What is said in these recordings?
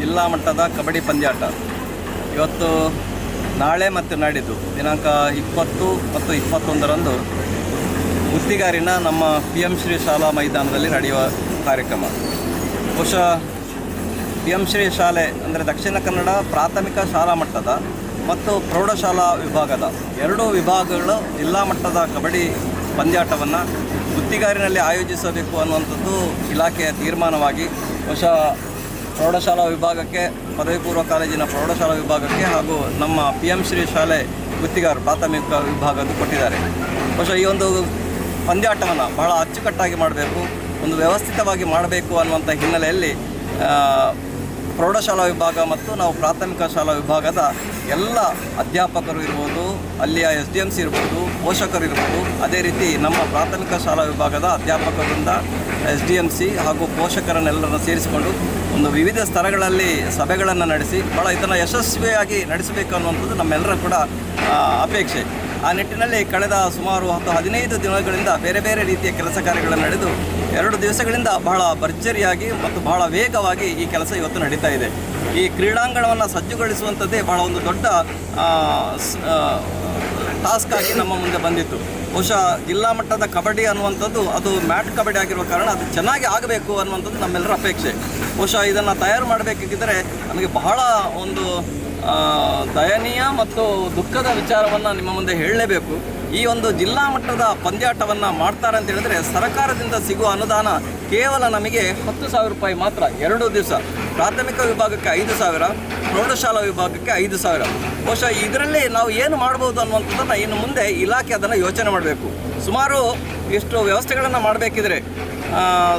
ಜಿಲ್ಲಾ ಮಟ್ಟದ ಕಬಡ್ಡಿ ಪಂದ್ಯಾಟ. ಇವತ್ತು ನಾಳೆ ಮತ್ತು ನಾಡಿದ್ದು ದಿನಾಂಕ ಇಪ್ಪತ್ತು ಮತ್ತು ಇಪ್ಪತ್ತೊಂದರಂದು ಗುತ್ತಿಗಾರಿನ ನಮ್ಮ ಪಿ ಎಂ ಶ್ರೀ ಶಾಲಾ ಮೈದಾನದಲ್ಲಿ ನಡೆಯುವ ಕಾರ್ಯಕ್ರಮ. ಬಹುಶಃ ಪಿ ಎಂ ಶ್ರೀ ಶಾಲೆ ಅಂದರೆ ದಕ್ಷಿಣ ಕನ್ನಡ ಪ್ರಾಥಮಿಕ ಶಾಲಾ ಮಟ್ಟದ ಮತ್ತು ಪ್ರೌಢಶಾಲಾ ವಿಭಾಗದ ಎರಡೂ ವಿಭಾಗಗಳು ಜಿಲ್ಲಾ ಮಟ್ಟದ ಕಬಡ್ಡಿ ಪಂದ್ಯಾಟವನ್ನು ಗುತ್ತಿಗಾರಿನಲ್ಲಿ ಆಯೋಜಿಸಬೇಕು ಅನ್ನುವಂಥದ್ದು ಇಲಾಖೆಯ ತೀರ್ಮಾನವಾಗಿ ಬಹುಶಃ ಪ್ರೌಢಶಾಲಾ ವಿಭಾಗಕ್ಕೆ ಪದವಿ ಪೂರ್ವ ಕಾಲೇಜಿನ ಪ್ರೌಢಶಾಲಾ ವಿಭಾಗಕ್ಕೆ ಹಾಗೂ ನಮ್ಮ ಪಿ ಎಂ ಶ್ರೀ ಶಾಲೆ ಗುತ್ತಿಗಾರರು ಪ್ರಾಥಮಿಕ ವಿಭಾಗದ್ದು ಕೊಟ್ಟಿದ್ದಾರೆ. ಬಹುಶಃ ಈ ಒಂದು ಪಂದ್ಯಾಟವನ್ನು ಬಹಳ ಅಚ್ಚುಕಟ್ಟಾಗಿ ಮಾಡಬೇಕು, ಒಂದು ವ್ಯವಸ್ಥಿತವಾಗಿ ಮಾಡಬೇಕು ಅನ್ನುವಂಥ ಹಿನ್ನೆಲೆಯಲ್ಲಿ ಪ್ರೌಢಶಾಲಾ ವಿಭಾಗ ಮತ್ತು ನಾವು ಪ್ರಾಥಮಿಕ ಶಾಲಾ ವಿಭಾಗದ ಎಲ್ಲ ಅಧ್ಯಾಪಕರು ಇರ್ಬೋದು, ಅಲ್ಲಿಯ ಎಸ್ ಡಿ ಎಂ ಸಿ ಇರ್ಬೋದು, ಪೋಷಕರು ಇರ್ಬೋದು, ಅದೇ ರೀತಿ ನಮ್ಮ ಪ್ರಾಥಮಿಕ ಶಾಲಾ ವಿಭಾಗದ ಅಧ್ಯಾಪಕರಿಂದ ಎಸ್ ಡಿ ಎಂ ಸಿ ಹಾಗೂ ಪೋಷಕರನ್ನೆಲ್ಲರನ್ನು ಸೇರಿಸಿಕೊಂಡು ಒಂದು ವಿವಿಧ ಸ್ತರಗಳಲ್ಲಿ ಸಭೆಗಳನ್ನು ನಡೆಸಿ ಭಾಳ ಇದನ್ನು ಯಶಸ್ವಿಯಾಗಿ ನಡೆಸಬೇಕು ಅನ್ನುವಂಥದ್ದು ನಮ್ಮೆಲ್ಲರ ಕೂಡ ಅಪೇಕ್ಷೆ. ಆ ನಿಟ್ಟಿನಲ್ಲಿ ಕಳೆದ ಸುಮಾರು ಹತ್ತು ಹದಿನೈದು ದಿನಗಳಿಂದ ಬೇರೆ ಬೇರೆ ರೀತಿಯ ಕೆಲಸ ಕಾರ್ಯಗಳನ್ನು ನಡೆದು ಎರಡು ದಿವಸಗಳಿಂದ ಬಹಳ ಭರ್ಜರಿಯಾಗಿ ಮತ್ತು ಬಹಳ ವೇಗವಾಗಿ ಈ ಕೆಲಸ ಇವತ್ತು ನಡೀತಾ ಇದೆ. ಈ ಕ್ರೀಡಾಂಗಣವನ್ನು ಸಜ್ಜುಗೊಳಿಸುವಂಥದ್ದೇ ಬಹಳ ಒಂದು ದೊಡ್ಡ ಟಾಸ್ಕ್ ಆಗಿ ನಮ್ಮ ಮುಂದೆ ಬಂದಿತ್ತು. ಬಹುಶಃ ಜಿಲ್ಲಾ ಮಟ್ಟದ ಕಬಡ್ಡಿ ಅನ್ನುವಂಥದ್ದು ಅದು ಮ್ಯಾಟ್ ಕಬಡ್ಡಿ ಆಗಿರುವ ಕಾರಣ ಅದು ಚೆನ್ನಾಗಿ ಆಗಬೇಕು ಅನ್ನುವಂಥದ್ದು ನಮ್ಮೆಲ್ಲರ ಅಪೇಕ್ಷೆ. ಬಹುಶಃ ಇದನ್ನು ತಯಾರು ಮಾಡಬೇಕಿದ್ದರೆ ನಮಗೆ ಬಹಳ ಒಂದು ದಯನೀಯ ಮತ್ತು ದುಃಖದ ವಿಚಾರವನ್ನು ನಿಮ್ಮ ಮುಂದೆ ಹೇಳಲೇಬೇಕು. ಈ ಒಂದು ಜಿಲ್ಲಾ ಮಟ್ಟದ ಪಂದ್ಯಾಟವನ್ನು ಮಾಡ್ತಾರೆ ಅಂತ ಹೇಳಿದ್ರೆ ಸರ್ಕಾರದಿಂದ ಸಿಗುವ ಅನುದಾನ ಕೇವಲ ನಮಗೆ ಹತ್ತು ಸಾವಿರ ರೂಪಾಯಿ ಮಾತ್ರ, ಎರಡು ದಿವಸ. ಪ್ರಾಥಮಿಕ ವಿಭಾಗಕ್ಕೆ ಐದು ಸಾವಿರ. ಪ್ರೌಢಶಾಲಾ ವಿಭಾಗಕ್ಕೆ ಐದು ಸಾವಿರ. ಬಹುಶಃ ಇದರಲ್ಲಿ ನಾವು ಏನು ಮಾಡ್ಬೋದು ಅನ್ನುವಂಥದ್ದನ್ನು ಇನ್ನು ಮುಂದೆ ಇಲಾಖೆ ಅದನ್ನು ಯೋಚನೆ ಮಾಡಬೇಕು. ಸುಮಾರು ಎಷ್ಟು ವ್ಯವಸ್ಥೆಗಳನ್ನು ಮಾಡಬೇಕಿದ್ರೆ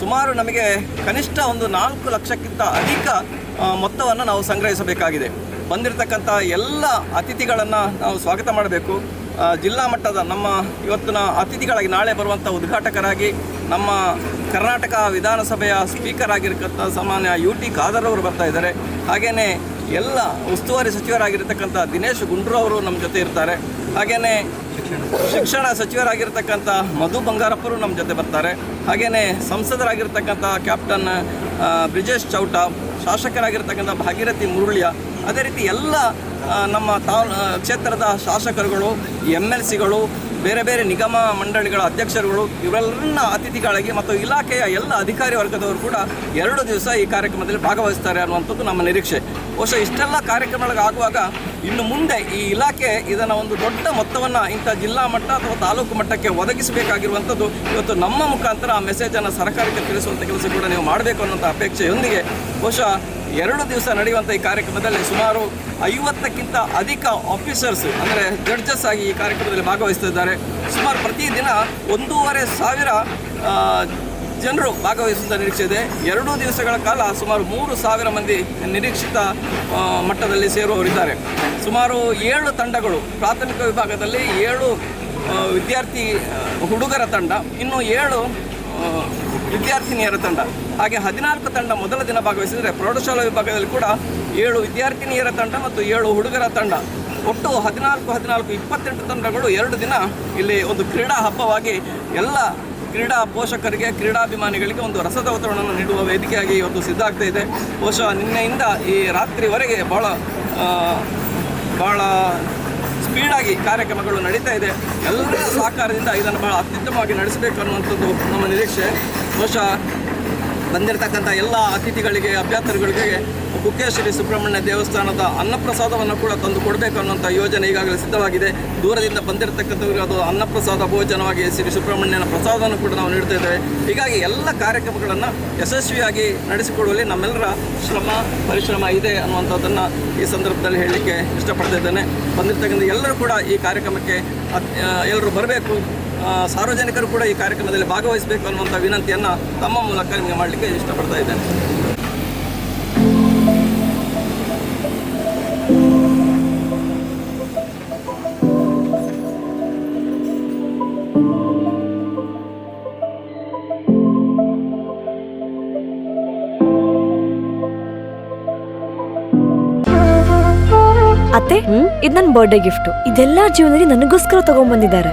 ಸುಮಾರು ನಮಗೆ ಕನಿಷ್ಠ ಒಂದು ನಾಲ್ಕು ಲಕ್ಷಕ್ಕಿಂತ ಅಧಿಕ ಮೊತ್ತವನ್ನು ನಾವು ಸಂಗ್ರಹಿಸಬೇಕಾಗಿದೆ. ಬಂದಿರತಕ್ಕಂಥ ಎಲ್ಲ ಅತಿಥಿಗಳನ್ನು ನಾವು ಸ್ವಾಗತ ಮಾಡಬೇಕು. ಜಿಲ್ಲಾ ಮಟ್ಟದ ನಮ್ಮ ಇವತ್ತಿನ ಅತಿಥಿಗಳಾಗಿ ನಾಳೆ ಬರುವಂಥ ಉದ್ಘಾಟಕರಾಗಿ ನಮ್ಮ ಕರ್ನಾಟಕ ವಿಧಾನಸಭೆಯ ಸ್ಪೀಕರ್ ಆಗಿರ್ತಕ್ಕಂಥ ಸಾಮಾನ್ಯ ಯು ಟಿ ಖಾದರ್ ಅವರು ಬರ್ತಾ ಇದ್ದಾರೆ. ಹಾಗೆಯೇ ಎಲ್ಲ ಉಸ್ತುವಾರಿ ಸಚಿವರಾಗಿರ್ತಕ್ಕಂಥ ದಿನೇಶ್ ಗುಂಡ್ರು ಅವರು ನಮ್ಮ ಜೊತೆ ಇರ್ತಾರೆ. ಹಾಗೆಯೇ ಶಿಕ್ಷಣ ಸಚಿವರಾಗಿರ್ತಕ್ಕಂಥ ಮಧು ಬಂಗಾರಪ್ಪರು ನಮ್ಮ ಜೊತೆ ಬರ್ತಾರೆ. ಹಾಗೆಯೇ ಸಂಸದರಾಗಿರ್ತಕ್ಕಂಥ ಕ್ಯಾಪ್ಟನ್ ಬ್ರಿಜೇಶ್ ಚೌಟ, ಶಾಸಕರಾಗಿರ್ತಕ್ಕಂಥ ಭಾಗೀರಥಿ ಮುರುಳಿಯ, ಅದೇ ರೀತಿ ಎಲ್ಲ ನಮ್ಮ ತಾ ಕ್ಷೇತ್ರದ ಶಾಸಕರುಗಳು ಎಂ ಎಲ್ ಸಿಗಳು ಬೇರೆ ಬೇರೆ ನಿಗಮ ಮಂಡಳಿಗಳ ಅಧ್ಯಕ್ಷರುಗಳು ಇವರೆಲ್ಲರನ್ನ ಅತಿಥಿಗಳಾಗಿ ಮತ್ತು ಇಲಾಖೆಯ ಎಲ್ಲ ಅಧಿಕಾರಿ ವರ್ಗದವರು ಕೂಡ ಎರಡು ದಿವಸ ಈ ಕಾರ್ಯಕ್ರಮದಲ್ಲಿ ಭಾಗವಹಿಸ್ತಾರೆ ಅನ್ನುವಂಥದ್ದು ನಮ್ಮ ನಿರೀಕ್ಷೆ. ಬಹುಶಃ ಇಷ್ಟೆಲ್ಲ ಕಾರ್ಯಕ್ರಮಗಳಿಗೆ ಆಗುವಾಗ ಇನ್ನು ಮುಂದೆ ಈ ಇಲಾಖೆ ಇದನ್ನು ಒಂದು ದೊಡ್ಡ ಮೊತ್ತವನ್ನು ಇಂಥ ಜಿಲ್ಲಾ ಮಟ್ಟ ಅಥವಾ ತಾಲೂಕು ಮಟ್ಟಕ್ಕೆ ಒದಗಿಸಬೇಕಾಗಿರುವಂಥದ್ದು ಇವತ್ತು ನಮ್ಮ ಮುಖಾಂತರ ಆ ಮೆಸೇಜನ್ನು ಸರ್ಕಾರಕ್ಕೆ ತಿಳಿಸುವಂಥ ಕೆಲಸ ಕೂಡ ನೀವು ಮಾಡಬೇಕು ಅನ್ನೋಂಥ ಅಪೇಕ್ಷೆಯೊಂದಿಗೆ ಬಹುಶಃ ಎರಡು ದಿವಸ ನಡೆಯುವಂಥ ಈ ಕಾರ್ಯಕ್ರಮದಲ್ಲಿ ಸುಮಾರು ಐವತ್ತಕ್ಕಿಂತ ಅಧಿಕ ಆಫೀಸರ್ಸ್ ಅಂದರೆ ಜಡ್ಜಸ್ ಆಗಿ ಈ ಕಾರ್ಯಕ್ರಮದಲ್ಲಿ ಭಾಗವಹಿಸ್ತಿದ್ದಾರೆ ಸುಮಾರು ಪ್ರತಿದಿನ ಒಂದೂವರೆ ಸಾವಿರ ಜನರು ಭಾಗವಹಿಸುವಂಥ ನಿರೀಕ್ಷೆ ಇದೆ. ಎರಡೂ ದಿವಸಗಳ ಕಾಲ ಸುಮಾರು ಮೂರು ಸಾವಿರ ಮಂದಿ ನಿರೀಕ್ಷಿತ ಮಟ್ಟದಲ್ಲಿ ಸೇರುವವರಿದ್ದಾರೆ. ಸುಮಾರು ಏಳು ತಂಡಗಳು, ಪ್ರಾಥಮಿಕ ವಿಭಾಗದಲ್ಲಿ ಏಳು ವಿದ್ಯಾರ್ಥಿ ಹುಡುಗರ ತಂಡ, ಇನ್ನು ಏಳು ವಿದ್ಯಾರ್ಥಿನಿಯರ ತಂಡ. ಹಾಗೆ ಹದಿನಾಲ್ಕು ತಂಡ ಮೊದಲ ದಿನ ಭಾಗವಹಿಸಿದರೆ ಪ್ರೌಢಶಾಲಾ ವಿಭಾಗದಲ್ಲಿ ಕೂಡ ಏಳು ವಿದ್ಯಾರ್ಥಿನಿಯರ ತಂಡ ಮತ್ತು ಏಳು ಹುಡುಗರ ತಂಡ. ಒಟ್ಟು ಹದಿನಾಲ್ಕು ಹದಿನಾಲ್ಕು, ಇಪ್ಪತ್ತೆಂಟು ತಂಡಗಳು ಎರಡು ದಿನ ಇಲ್ಲಿ ಒಂದು ಕ್ರೀಡಾ ಹಬ್ಬವಾಗಿ ಎಲ್ಲ ಕ್ರೀಡಾ ಪೋಷಕರಿಗೆ, ಕ್ರೀಡಾಭಿಮಾನಿಗಳಿಗೆ ಒಂದು ರಸದ ನೀಡುವ ವೇದಿಕೆಯಾಗಿ ಇವತ್ತು ಸಿದ್ಧ ಆಗ್ತಾ ಇದೆ. ಬಹುಶಃ ನಿನ್ನೆಯಿಂದ ಈ ರಾತ್ರಿವರೆಗೆ ಭಾಳ ಭಾಳ ಸ್ಪೀಡಾಗಿ ಕಾರ್ಯಕ್ರಮಗಳು ನಡೀತಾ ಇದೆ. ಎಲ್ಲರ ಸಹಕಾರದಿಂದ ಇದನ್ನು ಬಹಳ ಅತ್ಯುತ್ತಮವಾಗಿ ನಡೆಸಬೇಕು ಅನ್ನುವಂಥದ್ದು ನಮ್ಮ ನಿರೀಕ್ಷೆ. ಬಹುಶಃ ಬಂದಿರತಕ್ಕಂಥ ಎಲ್ಲ ಅತಿಥಿಗಳಿಗೆ, ಅಭ್ಯರ್ಥಿಗಳಿಗೆ ಕುಕ್ಕೆ ಶ್ರೀ ಸುಬ್ರಹ್ಮಣ್ಯ ದೇವಸ್ಥಾನದ ಅನ್ನಪ್ರಸಾದವನ್ನು ಕೂಡ ತಂದು ಕೊಡಬೇಕು ಅನ್ನುವಂಥ ಯೋಜನೆ ಈಗಾಗಲೇ ಸಿದ್ಧವಾಗಿದೆ. ದೂರದಿಂದ ಬಂದಿರತಕ್ಕಂಥವ್ರಿಗೆ ಅದು ಅನ್ನಪ್ರಸಾದ ಭೋಜನವಾಗಿ ಶ್ರೀ ಸುಬ್ರಹ್ಮಣ್ಯನ ಪ್ರಸಾದವನ್ನು ಕೂಡ ನಾವು ನೀಡ್ತಾ ಇದ್ದೇವೆ. ಹೀಗಾಗಿ ಎಲ್ಲ ಕಾರ್ಯಕ್ರಮಗಳನ್ನು ಯಶಸ್ವಿಯಾಗಿ ನಡೆಸಿಕೊಡುವಲ್ಲಿ ನಮ್ಮೆಲ್ಲರ ಶ್ರಮ, ಪರಿಶ್ರಮ ಇದೆ ಅನ್ನುವಂಥದ್ದನ್ನು ಈ ಸಂದರ್ಭದಲ್ಲಿ ಹೇಳಲಿಕ್ಕೆ ಇಷ್ಟಪಡ್ತಾ ಇದ್ದೇನೆ. ಬಂದಿರತಕ್ಕಂಥ ಎಲ್ಲರೂ ಕೂಡ ಈ ಕಾರ್ಯಕ್ರಮಕ್ಕೆ ಎಲ್ಲರೂ ಬರಬೇಕು. ಸಾರ್ವಜನಿಕರು ಕೂಡ ಈ ಕಾರ್ಯಕ್ರಮದಲ್ಲಿ ಭಾಗವಹಿಸಬೇಕು ಅನ್ನುವಂಥ ವಿನಂತಿಯನ್ನು ತಮ್ಮ ಮೂಲಕ ನಿಮಗೆ ಮಾಡಲಿಕ್ಕೆ ಇಷ್ಟಪಡ್ತಾ ಇದ್ದೇನೆ. ಅತ್ತೆ, ಇದು ನನ್ನ ಬರ್ಡೇ ಗಿಫ್ಟ್ ಇದೆಲ್ಲ ಜೀವನದಲ್ಲಿ ನನಗೋಸ್ಕರ ತಗೊಂಡ್ಬಂದಿದ್ದಾರೆ